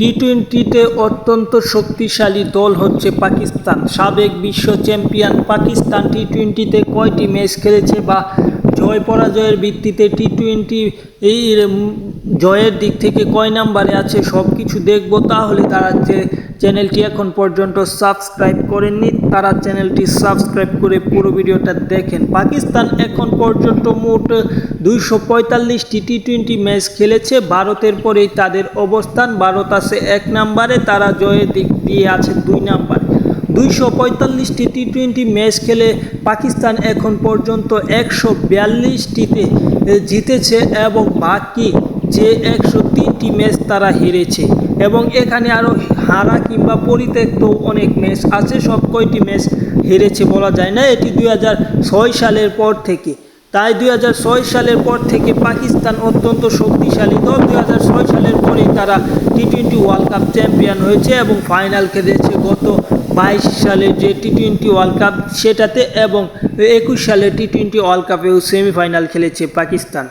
টি টোয়েন্টিতে অত্যন্ত শক্তিশালী দল হচ্ছে পাকিস্তান। সাবেক বিশ্ব চ্যাম্পিয়ন পাকিস্তান টি টোয়েন্টিতে কয়টি ম্যাচ খেলেছে বা জয় পরাজয়ের ভিত্তিতে টি টোয়েন্টি এই জয়ের দিক থেকে কয় নাম্বারে আছে সব কিছু দেখব। তাহলে তারা যে চ্যানেলটি এখন পর্যন্ত সাবস্ক্রাইব করেননি, তারা চ্যানেলটি সাবস্ক্রাইব করে পুরো ভিডিওটা দেখেন। পাকিস্তান এখন পর্যন্ত মোট দুইশো পঁয়তাল্লিশটি টি টোয়েন্টি ম্যাচ খেলেছে। ভারতের পরেই তাদের অবস্থান। ভারত আছে এক নাম্বারে, তারা জয়ের দিক দিয়ে আছে দুই নাম্বার। দুইশো পঁয়তাল্লিশটি টি টোয়েন্টি ম্যাচ খেলে পাকিস্তান এখন পর্যন্ত একশো বিয়াল্লিশটিতে জিতেছে এবং বাকি যে একশো তিনটি ম্যাচ তারা হেরেছে। এবং এখানে আরও হারা কিংবা পরিত্যক্ত অনেক ম্যাচ আছে, সব কয়টি ম্যাচ হেরেছে বলা যায় না, এটি দুই সালের পর থেকে। তাই দুই হাজার ছয় সালের পর থেকে পাকিস্তান অত্যন্ত শক্তিশালী দল। দুই হাজার ছয় সালের পরেই তারা T twenty world cup champion হয়েছে এবং ফাইনাল খেলেছে গত বাইশ সালে যে টি টোয়েন্টি ওয়ার্ল্ড কাপ সেটাতে এবং একুশ সালে টি টোয়েন্টি ওয়ার্ল্ড কাপেও সেমিফাইনাল খেলেছে পাকিস্তান।